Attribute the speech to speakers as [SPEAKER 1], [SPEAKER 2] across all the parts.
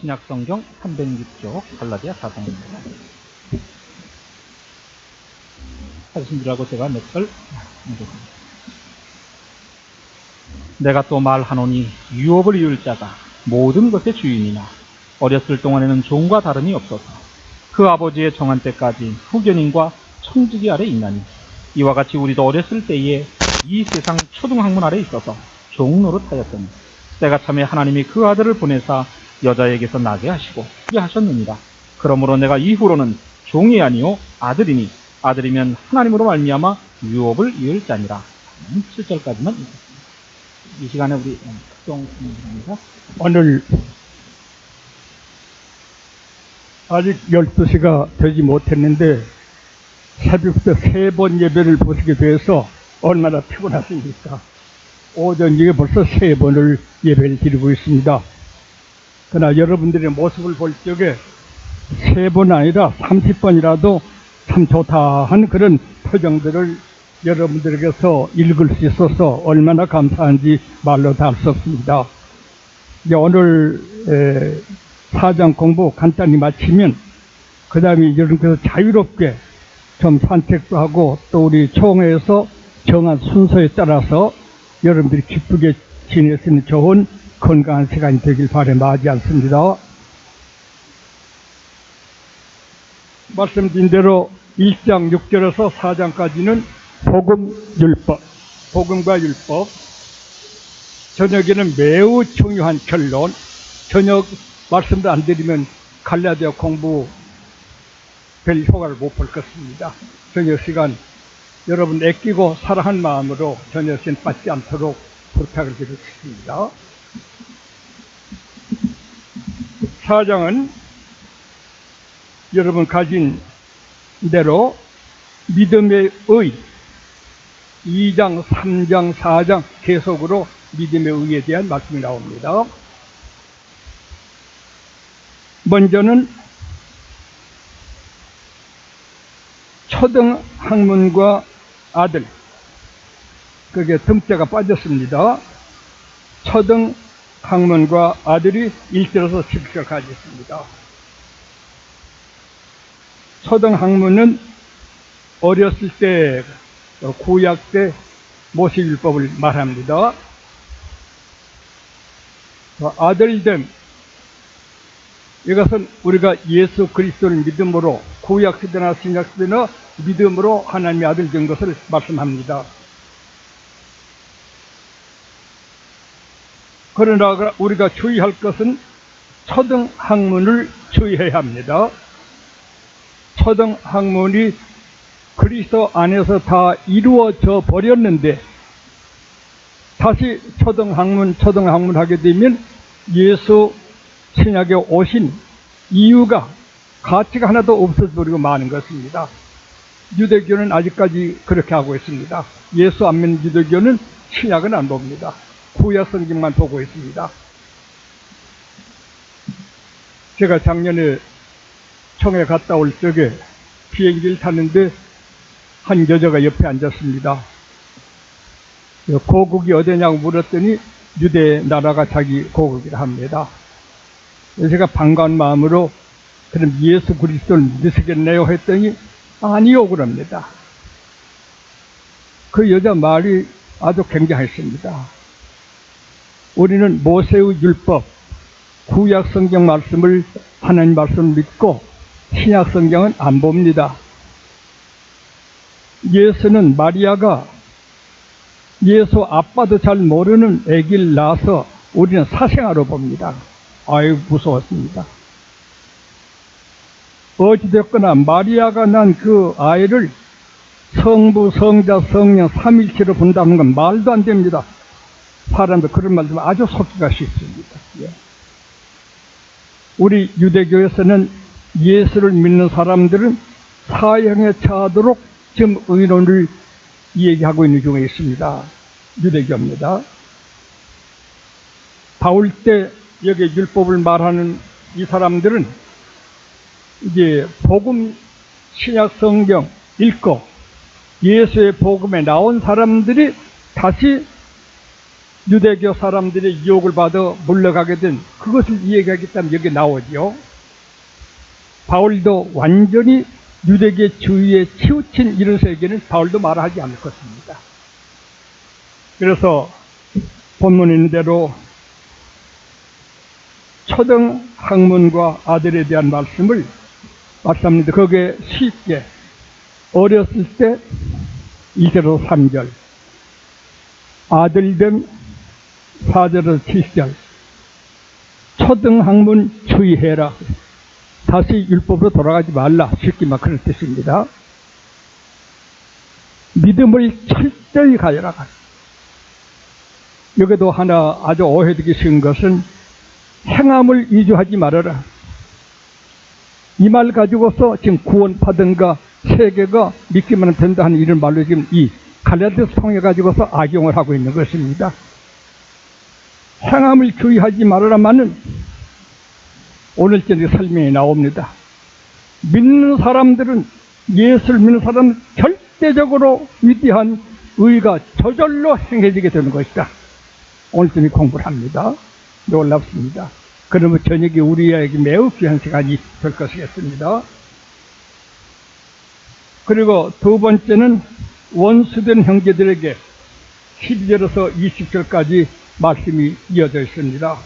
[SPEAKER 1] 신약 성경 306쪽 갈라디아 4장입니다. 하신들하고 제가 몇 절 읽겠습니다. 내가 또 말하노니 유업을 이을 자가 모든 것의 주인이나 어렸을 동안에는 종과 다름이 없어서 그 아버지의 정한 때까지 후견인과 청지기 아래 있나니 이와 같이 우리도 어렸을 때에 이 세상 초등학문 아래 있어서 종노릇하였더니 때가 참에 하나님이 그 아들을 보내사 여자에게서 나게 하시고 하셨느니라. 그러므로 내가 이후로는 종이 아니요 아들이니 아들이면 하나님으로 말미암아 유업을 이을 자니라. 7절까지만 읽겠습니다. 이 시간에 우리 특종 입니다
[SPEAKER 2] 오늘 아직 12시가 되지 못했는데 새벽부터 세 번 예배를 보시게 돼서 얼마나 피곤하십니까? 오전 중에 벌써 세 번을 예배를 드리고 있습니다. 그러나 여러분들의 모습을 볼 적에 세 번 아니라 30번이라도 참 좋다 하는 그런 표정들을 여러분들에게서 읽을 수 있어서 얼마나 감사한지 말로 다 할 수 없습니다. 이제 오늘 에, 사장 공부 간단히 마치면 그 다음에 여러분께서 자유롭게 좀 산책도 하고 또 우리 총회에서 정한 순서에 따라서 여러분들이 기쁘게 지낼 수 있는 좋은 건강한 시간이 되길 바람하지 않습니다. 말씀드린 대로 1장 6절에서 4장까지는 복음 율법, 복음과 율법, 저녁에는 매우 중요한 결론, 저녁 말씀도 안 드리면 갈라디아 공부 별 효과를 못 볼 것입니다. 저녁 시간 여러분 애끼고 사랑한 마음으로 저녁 시간 빠지 않도록 부탁을 드리겠습니다. 사장은 여러분 가진 대로 믿음의 의 2장, 3장, 4장 계속으로 믿음의 의에 대한 말씀이 나옵니다. 먼저는 초등 학문과 아들 그게 등자가 빠졌습니다. 초등 학문과 아들이 1절에서 10절까지 있습니다. 초등 학문은 어렸을 때 구약 때 모세율법을 말합니다. 아들됨 이것은 우리가 예수 그리스도를 믿음으로 구약 시대나 신약 시대나 믿음으로 하나님의 아들 된 것을 말씀합니다. 그러나 우리가 주의할 것은 초등 학문을 주의해야 합니다. 초등 학문이 그리스도 안에서 다 이루어져 버렸는데 다시 초등 학문, 초등 학문 하게 되면 예수 신약에 오신 이유가 가치가 하나도 없어버리고 마는 것입니다. 유대교는 아직까지 그렇게 하고 있습니다. 예수 안 믿는 유대교는 신약은 안 봅니다. 구약 성경만 보고 있습니다. 제가 작년에 총회 갔다 올 적에 비행기를 탔는데 한 여자가 옆에 앉았습니다. 고국이 어디냐고 물었더니 유대 나라가 자기 고국이라 합니다. 제가 반가운 마음으로 그럼 예수 그리스도를 믿으시겠네요 했더니 아니요 그럽니다. 그 여자 말이 아주 굉장했습니다. 우리는 모세의 율법, 구약 성경 말씀을 하나님 말씀을 믿고 신약 성경은 안 봅니다. 예수는 마리아가 예수 아빠도 잘 모르는 아기를 낳아서 우리는 사생아로 봅니다. 아유 무서웠습니다. 어찌됐거나 마리아가 난 그 아이를 성부, 성자, 성령, 삼일체로 본다는 건 말도 안 됩니다. 사람들 그런 말씀 아주 속기가 쉽습니다. 예. 우리 유대교에서는 예수를 믿는 사람들은 사형에 처하도록 지금 의론을 얘기하고 있는 중에 있습니다. 유대교입니다. 바울 때 여기 율법을 말하는 이 사람들은 이제 복음 신약 성경 읽고 예수의 복음에 나온 사람들이 다시 유대교 사람들의 유혹을 받아 물러가게 된 그것을 이야기하겠다면 여기 나오죠. 바울도 완전히 유대계 주의에 치우친 이런 세계는 바울도 말하지 않을 것입니다. 그래서 본문에 있는 대로 초등 학문과 아들에 대한 말씀을 말씀합니다. 거기에 쉽게 어렸을 때 2절로 3절 아들됨 4절로 7절 초등학문 주의해라 다시 율법으로 돌아가지 말라 쉽게 말 그런 뜻입니다. 믿음을 철저히 가져라. 여기도 하나 아주 오해되기 쉬운 것은 행함을 이주하지 말아라. 이 말 가지고서 지금 구원받은가 세계가 믿기만 된다 하는 이런 말로 지금 이 갈라디아서 통해 가지고서 악용을 하고 있는 것입니다. 행함을 주의하지 말아라마는 오늘째 설명이 나옵니다. 믿는 사람들은 예수를 믿는 사람은 절대적으로 위대한 의가 저절로 행해지게 되는 것이다. 오늘쯤 공부를 합니다. 놀랍습니다. 그러면 저녁에 우리에게 매우 귀한 시간이 될 것이겠습니다. 그리고 두 번째는 원수된 형제들에게 12절에서 20절까지 말씀이 이어져 있습니다.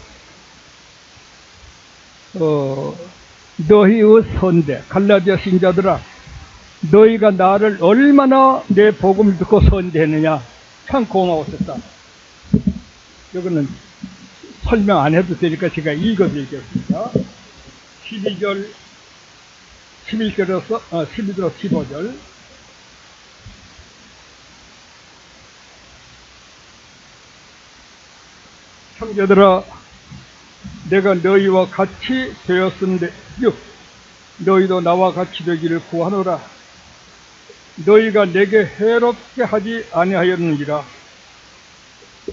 [SPEAKER 2] 어, 너희의 선대, 갈라디아 신자들아, 너희가 나를 얼마나 내 복음을 듣고 선대했느냐. 참 고마웠었다. 이거는 설명 안 해도 되니까 제가 읽어드리겠습니다. 12절, 11절에서, 어, 12절에서 15절. 형제들아, 내가 너희와 같이 되었음데, 육, 너희도 나와 같이 되기를 구하노라. 너희가 내게 해롭게 하지 아니하였느니라.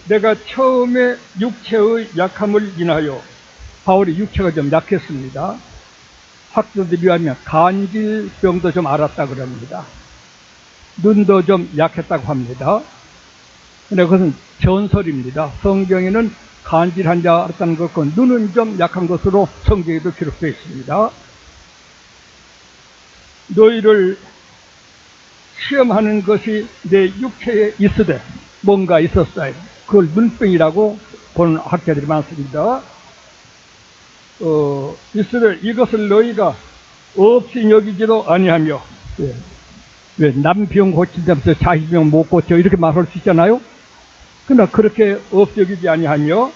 [SPEAKER 2] 내가 처음에 육체의 약함을 인하여 바울이 육체가 좀 약했습니다. 학자들에 비하면 간질병도 좀 알았다 그럽니다. 눈도 좀 약했다고 합니다. 근데 그것은 전설입니다. 성경에는 간질한 자 알았다는 것과 눈은 좀 약한 것으로 성경에도 기록되어 있습니다. 너희를 시험하는 것이 내 육체에 있으되 뭔가 있었어요. 그걸 눈병이라고 보는 학자들이 많습니다. 어, 있으되 이것을 너희가 없이 여기지도 아니하며 예. 왜 남병 고친다면서 자기병 못 고쳐 이렇게 말할 수 있잖아요. 그러나 그렇게 여기지 아니하며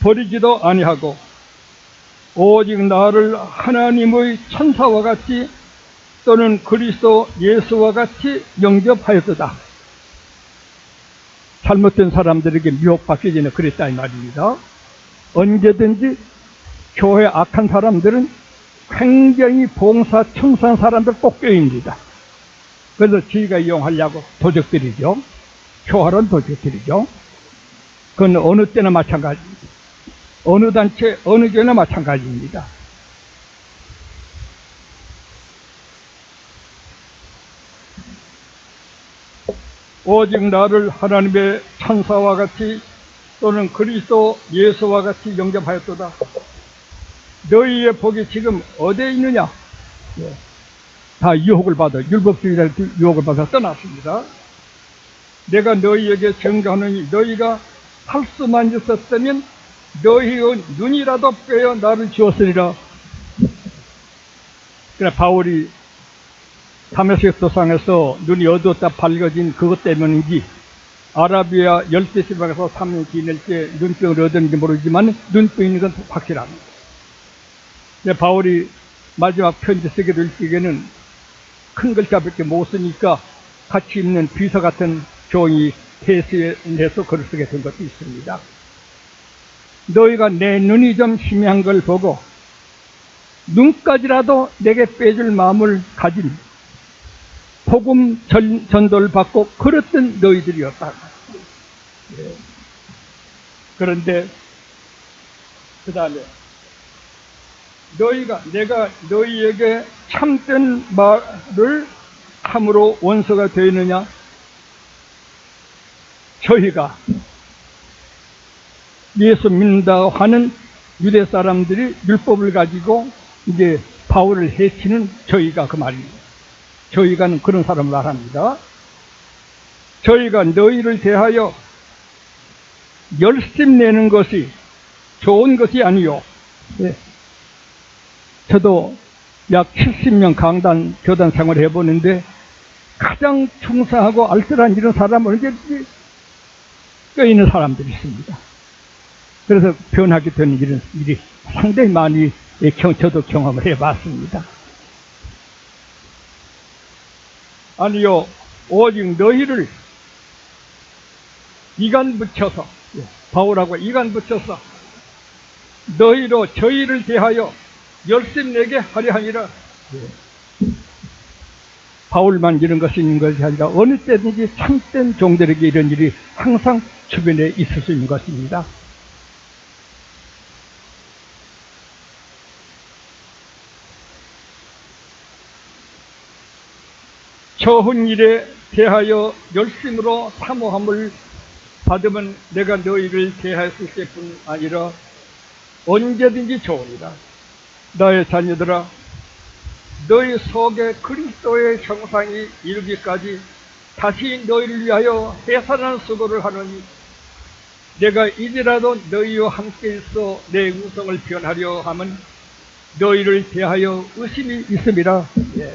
[SPEAKER 2] 버리지도 아니하고 오직 나를 하나님의 천사와 같이 또는 그리스도 예수와 같이 영접하였다. 잘못된 사람들에게 미혹받기 전에 그랬다 이 말입니다. 언제든지 교회 악한 사람들은 굉장히 봉사 청소한 사람들 꼭 껴입니다. 그래서 지가 이용하려고 도적들이죠. 교활한 도적들이죠. 그건 어느 때나 마찬가지입니다. 어느 단체, 어느 교회나 마찬가지입니다. 오직 나를 하나님의 천사와 같이 또는 그리스도 예수와 같이 영접하였도다. 너희의 복이 지금 어디에 있느냐? 예. 다 유혹을 받아 율법주의자의 유혹을 받아 떠났습니다. 내가 너희에게 증거하느니 너희가 할 수만 있었다면 너희의 눈이라도 빼어 나를 주었으리라. 그래 바울이 다메섹 도상에서 눈이 어두웠다 밝아진 그것 때문인지 아라비아 열대 지방에서 3년 지낼 때 눈병을 얻었는지 모르지만 눈병 있는 건 확실합니다. 근데 바울이 마지막 편지 될 적에는 큰 글자밖에 못 쓰니까 같이 있는 비서 같은 종이 해수해서 글을 쓰게 된 것도 있습니다. 너희가 내 눈이 좀 희미한 걸 보고 눈까지라도 내게 빼줄 마음을 가진 복음 전, 전도를 받고 그랬던 너희들이었다. 예. 그런데 그 다음에 너희가 내가 너희에게 참된 말을 함으로 원수가 되느냐? 저희가 예수 믿는다고 하는 유대 사람들이 율법을 가지고 이제 바울을 해치는 저희가 그 말입니다. 저희가는 그런 사람을 말합니다. 저희가 너희를 대하여 열심 내는 것이 좋은 것이 아니요. 예. 저도 약 70년 강단 교단 생활을 해보는데 가장 충성하고 알뜰한 이런 사람은 언제든지 껴있는 사람들이 있습니다. 그래서 변하게 되는 이런 일이 상당히 많이 예, 경- 저도 경험을 해봤습니다. 아니요, 오직 너희를 이간 붙여서, 예, 바울하고 이간 붙여서 너희로 저희를 대하여 열심 내게 하려 하니라. 예. 바울만 이런 것이 있는 것이 아니라 어느 때든지 참된 종들에게 이런 일이 항상 주변에 있을 수 있는 것입니다. 좋은 일에 대하여 열심으로 사모함을 받으면 내가 너희를 대하였을 때뿐 아니라 언제든지 좋으리라. 나의 자녀들아, 너희 속에 그리스도의 형상이 이르기까지 다시 너희를 위하여 해산한 수고를 하노니 내가 이제라도 너희와 함께 있어 내 우성을 변하려 함은 너희를 대하여 의심이 있음이라. 예.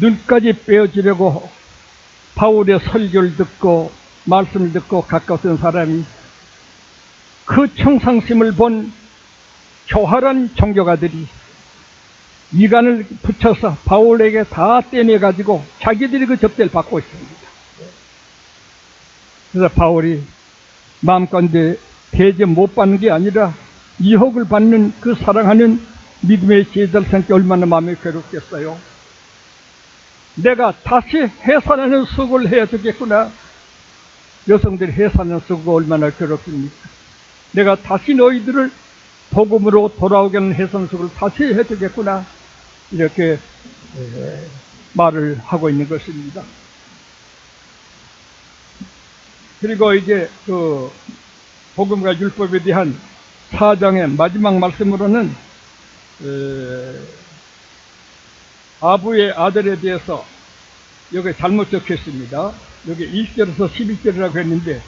[SPEAKER 2] 눈까지 빼어지려고 바울의 설교를 듣고 말씀을 듣고 가까웠던 사람이 그 청상심을 본 교활한 종교가들이 이간을 붙여서 바울에게 다 떼내가지고 자기들이 그 접대를 받고 있습니다. 그래서 바울이 마음가운데 대접 못 받는 게 아니라 유혹을 받는 그 사랑하는 믿음의 제자들한테 얼마나 마음이 괴롭겠어요. 내가 다시 해산하는 수고를 해야 되겠구나. 여성들이 해산하는 수고가 얼마나 괴롭습니까? 내가 다시 너희들을 복음으로 돌아오게 하는 해산 수고를 다시 해야 되겠구나. 이렇게 에, 말을 하고 있는 것입니다. 그리고 이제 그 복음과 율법에 대한 사장의 마지막 말씀으로는 에, 아부의 아들에 대해서 여기 잘못 적혀 있습니다. 여기 1절에서 11절이라고 했는데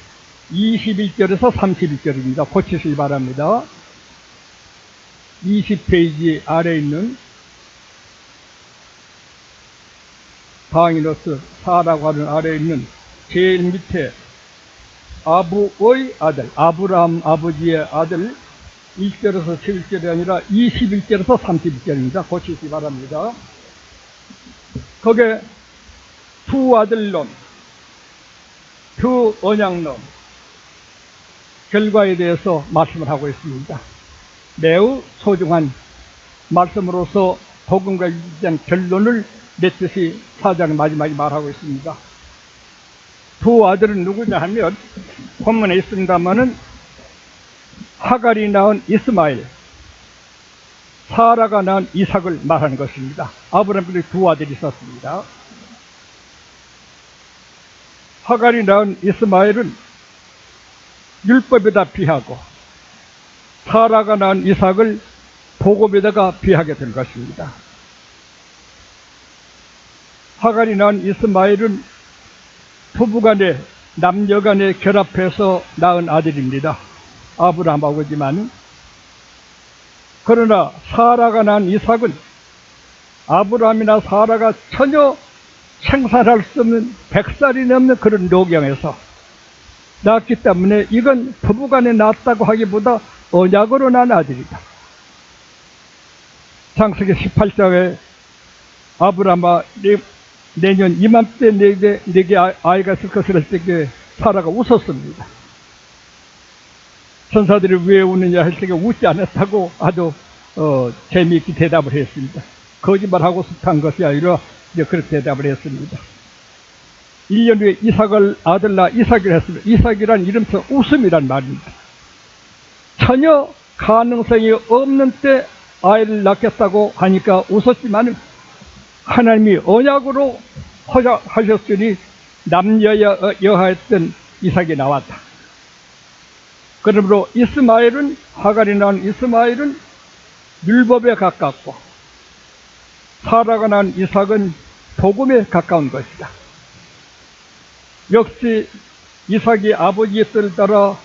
[SPEAKER 2] 21절에서 31절입니다. 고치시기 바랍니다. 20페이지 아래에 있는 방이노스 4라고 하는 아래에 있는 제일 밑에 아부의 아들, 아브라함 아버지의 아들 1절에서 11절이 아니라 21절에서 31절입니다. 고치시기 바랍니다. 거기에 두 아들놈, 두 언양놈 결과에 대해서 말씀을 하고 있습니다. 매우 소중한 말씀으로서 복음과 유지한 결론을 맺듯이 사장의 마지막에 말하고 있습니다. 두 아들은 누구냐 하면 본문에 있습니다마는 하갈이 낳은 이스마엘, 사라가 낳은 이삭을 말하는 것입니다. 아브라함이 두 아들이 있었습니다. 하갈이 낳은 이스마엘은 율법에다 비하고 사라가 낳은 이삭을 복음에다가 비하게 된 것입니다. 하갈이 낳은 이스마엘은 부부간에 남녀간에 결합해서 낳은 아들입니다. 아브라함 아버지만 그러나 사라가 낳은 이삭은 아브라함이나 사라가 전혀 생산할 수 없는 백살이 넘는 그런 노경에서 낳았기 때문에 이건 부부간에 낳았다고 하기보다 언약으로 난 아들이다. 창세기 18장에 아브라함아 내, 내년 이맘때 내게, 내게 아- 아이가 있을 것을 할 때에 사라가 웃었습니다. 천사들이 왜 우느냐 할 때에 웃지 않았다고 아주 어, 재미있게 대답을 했습니다. 거짓말하고 습한 것이 아니라 이제 그렇게 대답을 했습니다. 1년 후에 이삭을 아들 낳아 이삭이라 했습니다. 이삭이란 이름서 웃음이란 말입니다. 전혀 가능성이 없는 때 아이를 낳겠다고 하니까 웃었지만 하나님이 언약으로 허락하셨으니 남녀여 여하였던 이삭이 나왔다. 그러므로 이스마엘은 하갈이 낳은 이스마엘은 율법에 가깝고 사라가 낳은 이삭은 복음에 가까운 것이다. 역시 이삭이 아버지의 뜻을 따라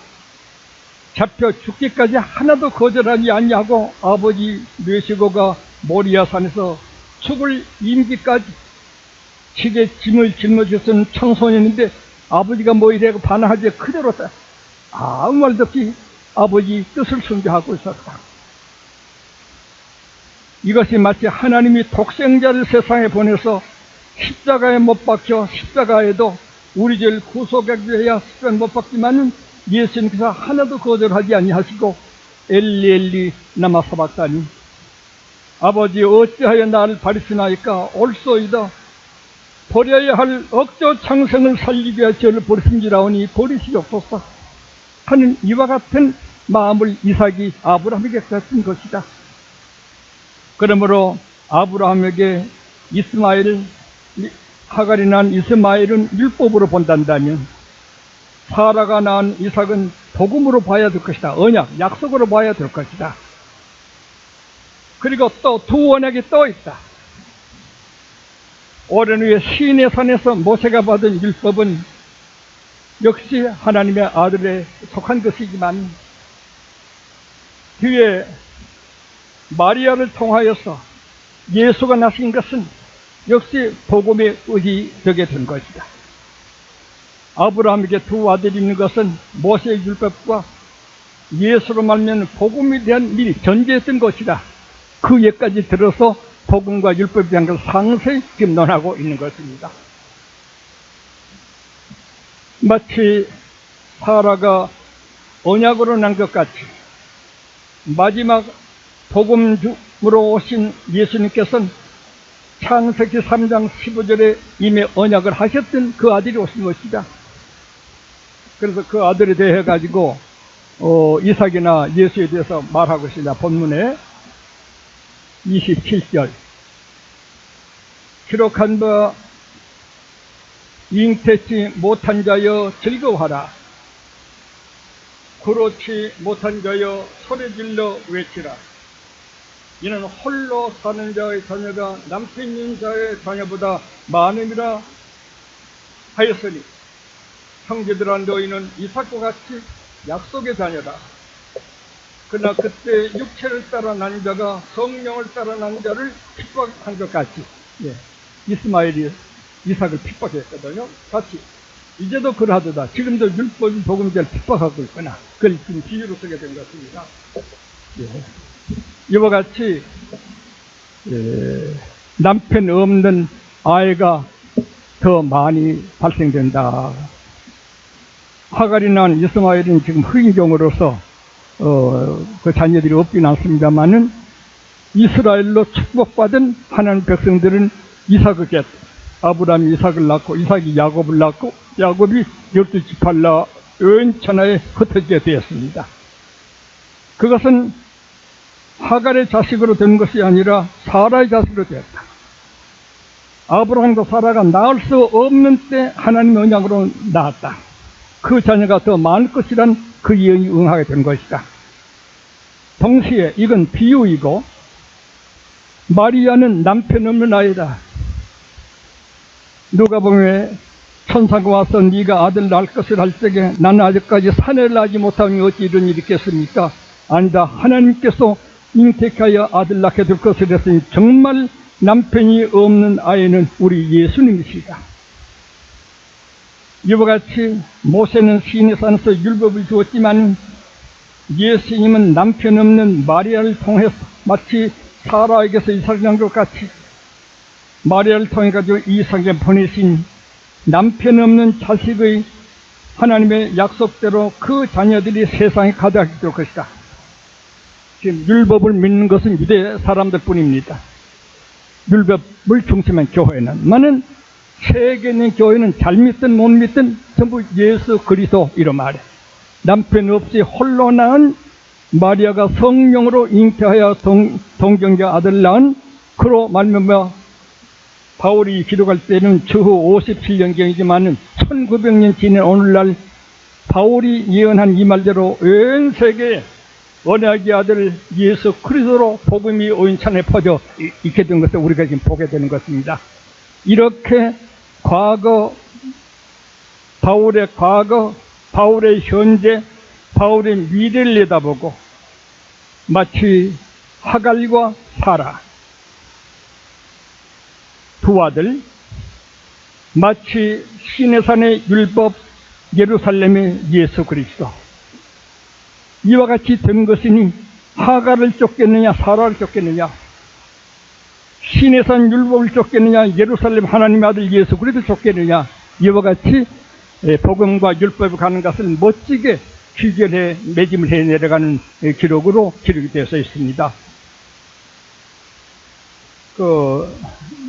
[SPEAKER 2] 잡혀 죽기까지 하나도 거절하지 않냐고 아버지 뇌시고가 모리아산에서 죽을 임기까지 시계 짐을 짊어졌던 청소년인데 아버지가 뭐 이래고 반항하지 그대로 따- 아무 말도 없이 아버지 뜻을 순종하고 있었다. 이것이 마치 하나님이 독생자를 세상에 보내서 십자가에 못 박혀 십자가에도 우리 죄를 위하여 십자가에 못 박지만은 예수님께서 하나도 거절하지 아니하시고 엘리 엘리 나마 사박다니 아버지 어찌하여 나를 버리시나이까 옳소이다 버려야 할 억저 창생을 살리기 위하여 저를 버리신지라오니 버리시옵소서 하는 이와 같은 마음을 이삭이 아브라함에게 가진 것이다. 그러므로 아브라함에게 이스마엘 하갈이 낳은 이스마엘은 율법으로 본단다면 사라가 낳은 이삭은 복음으로 봐야 될 것이다. 언약, 약속으로 봐야 될 것이다. 그리고 또 두 언약이 또 있다. 오랜 후에 시인의 산에서 모세가 받은 율법은 역시 하나님의 아들에 속한 것이지만 뒤에 마리아를 통하여서 예수가 나신 것은 역시 복음의 의지 되게 된 것이다. 아브라함에게 두 아들이 있는 것은 모세의 율법과 예수로 말면 복음에 대한 미리 전제했던 것이다. 그 예까지 들어서 복음과 율법에 대한 것을 상세히 지금 논하고 있는 것입니다. 마치 사라가 언약으로 난 것 같이 마지막 복음으로 오신 예수님께서는 창세기 3장 15절에 이미 언약을 하셨던 그 아들이 오신 것이다. 그래서 그 아들에 대해 가지고 어, 이삭이나 예수에 대해서 말하고 있습니다. 본문에 27절. 기록한 바 잉태치 못한 자여 즐거워하라. 그렇지 못한 자여 소리질러 외치라. 이는 홀로 사는 자의 자녀가 남편 있는 자의 자녀보다 많음이라 하였으니 형제들아 너희는 이삭과 같이 약속의 자녀다 그러나 그때 육체를 따라 난 자가 성령을 따라 난 자를 핍박한 것 같이 예. 이스마엘이 이삭을 핍박했거든요 같이 이제도 그러하도다 지금도 율법이 복음자를 핍박하고 있구나 그걸 지금 비유로 쓰게 된 것입니다 예. 이와 같이 예, 남편 없는 아이가 더 많이 발생된다. 하갈이 난 이스마엘은 지금 흑인종으로서 어, 그 자녀들이 없긴 않습니다만은 이스라엘로 축복받은 하나님 백성들은 이삭을 깼 아브라함이 이삭을 낳고 이삭이 야곱을 낳고 야곱이 열두 지팔라 온 천하에 흩어지게 되었습니다. 그것은 하갈의 자식으로 된 것이 아니라 사라의 자식으로 되었다. 아브라함과 사라가 낳을 수 없는 때 하나님 언약으로 낳았다. 그 자녀가 더 많을 것이란 그 예언이 응하게 된 것이다. 동시에 이건 비유이고 마리아는 남편 없는 아이다. 누가 보면 천사가 와서 네가 아들 낳을 것을 할 적에 나는 아직까지 사내를 낳지 못하니 어찌 이런 일이 있겠습니까? 아니다. 하나님께서 잉태하여 아들 낳게 될 것을 했으니 정말 남편이 없는 아이는 우리 예수님이시다. 이와 같이 모세는 시인의 산에서 율법을 주었지만 예수님은 남편 없는 마리아를 통해서 마치 사라에게서 이삭을 낳은 것 같이 마리아를 통해 가지고 이삭에 보내신 남편 없는 자식의 하나님의 약속대로 그 자녀들이 세상에 가득하게 될 것이다. 지금 율법을 믿는 것은 유대 사람들 뿐입니다. 율법을 중심한 교회는. 많은 세계 있는 교회는 잘 믿든 못 믿든 전부 예수 그리스도 이런 말에 남편 없이 홀로 낳은 마리아가 성령으로 잉태하여 동, 동경자 아들 낳은 그로 말미암아 바울이 기록할 때는 주후 57년경이지만 1900년 지난 오늘날 바울이 예언한 이 말대로 온 세계에 언약의 아들 예수 그리스도로 복음이 온천에 퍼져 이- 있게 된 것을 우리가 지금 보게 되는 것입니다. 이렇게 과거 바울의 과거, 바울의 현재, 바울의 미래를 내다보고 마치 하갈과 사라 두 아들 마치 시내산의 율법 예루살렘의 예수 그리스도. 이와 같이 된 것이니 하갈을 쫓겠느냐 사라를 쫓겠느냐 시내산 율법을 쫓겠느냐 예루살렘 하나님의 아들 예수 그리스도 쫓겠느냐 이와 같이 예, 복음과 율법을 가는 것을 멋지게 귀결해 매짐을 해 내려가는 예, 기록으로 기록이 되어 있습니다. 그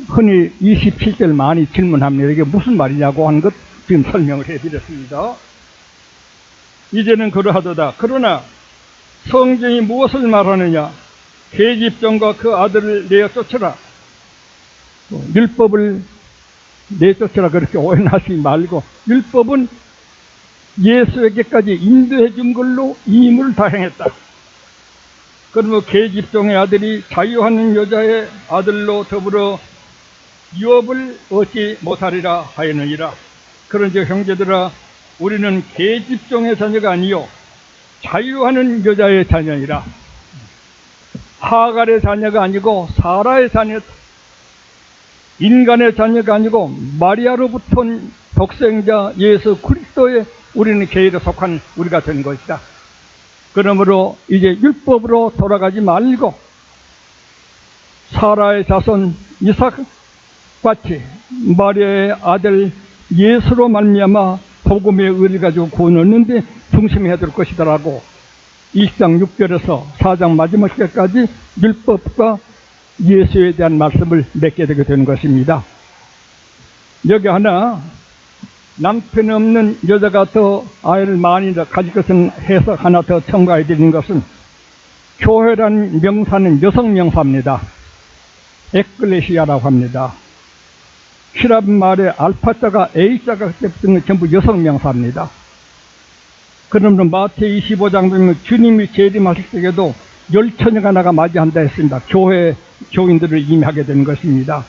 [SPEAKER 2] 흔히 27절 많이 질문합니다. 이게 무슨 말이냐고 하는 것 지금 설명을 해드렸습니다. 이제는 그러하도다. 그러나 성경이 무엇을 말하느냐? 계집종과 그 아들을 내어 쫓으라. 또 율법을 내쫓으라 그렇게 오해하지 말고 율법은 예수에게까지 인도해 준 걸로 임을 다행했다. 그러면 계집종의 아들이 자유하는 여자의 아들로 더불어 유업을 얻지 못하리라 하였느니라. 그런즉 형제들아 우리는 계집종의 자녀가 아니요 자유하는 여자의 자녀이라. 하갈의 자녀가 아니고 사라의 자녀 인간의 자녀가 아니고 마리아로부터 온 독생자 예수 그리스도의 우리는 계열에 속한 우리가 된 것이다. 그러므로 이제 율법으로 돌아가지 말고 사라의 자손 이삭 같이 마리아의 아들 예수로 말미암아 복음의 의를 가지고 구원 얻는데 중심해야 될 것이다라고 1장 6절에서 4장 마지막 절까지 율법과 예수에 대한 말씀을 맺게 되게 되는 것입니다. 여기 하나 남편이 없는 여자가 더 아이를 많이 더 가질 것은 해석 하나 더 첨가해 드리는 것은 교회란 명사는 여성 명사입니다. 에클레시아라고 합니다. 히랍 말의 알파자가 A자가 그때부터는 전부 여성 명사입니다. 그러면 마태 25장 보면 주님이 재림하실 때에도 열 처녀가 나가 맞이한다 했습니다. 교회 교인들을 임하게 되는 것입니다.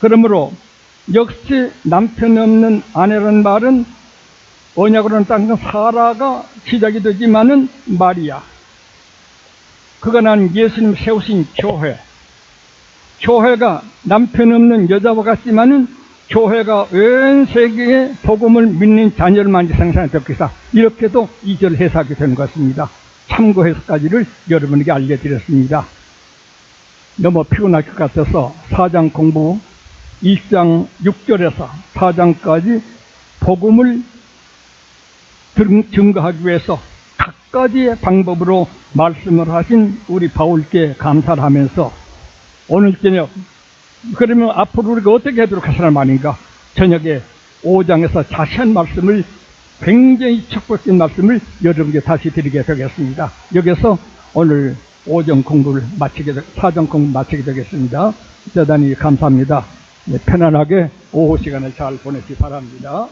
[SPEAKER 2] 그러므로 역시 남편 없는 아내라는 말은 언약으로는 땅 사라가 시작이 되지만은 마리아 그가 난 예수님 세우신 교회 교회가 남편 없는 여자와 같지만은 교회가 온 세계에 복음을 믿는 자녀를만 생산해 듣기사 이렇게도 이절 해석이 되는 것입니다. 참고 해석까지를 여러분에게 알려드렸습니다. 너무 피곤할 것 같아서 사장 공부 1장 6절에서 4장까지 복음을 등- 증거하기 위해서 각가지의 방법으로 말씀을 하신 우리 바울께 감사를 하면서 오늘 저녁 그러면 앞으로 우리가 어떻게 하도록 하시는 말인가 저녁에 5장에서 자세한 말씀을 굉장히 척박진 말씀을 여러분께 다시 드리게 되겠습니다. 여기서 오늘 오전 공부를 마치게, 되- 사전 공부 마치게 되겠습니다. 대단히 감사합니다. 네, 편안하게 오후 시간을 잘 보내시 기 바랍니다.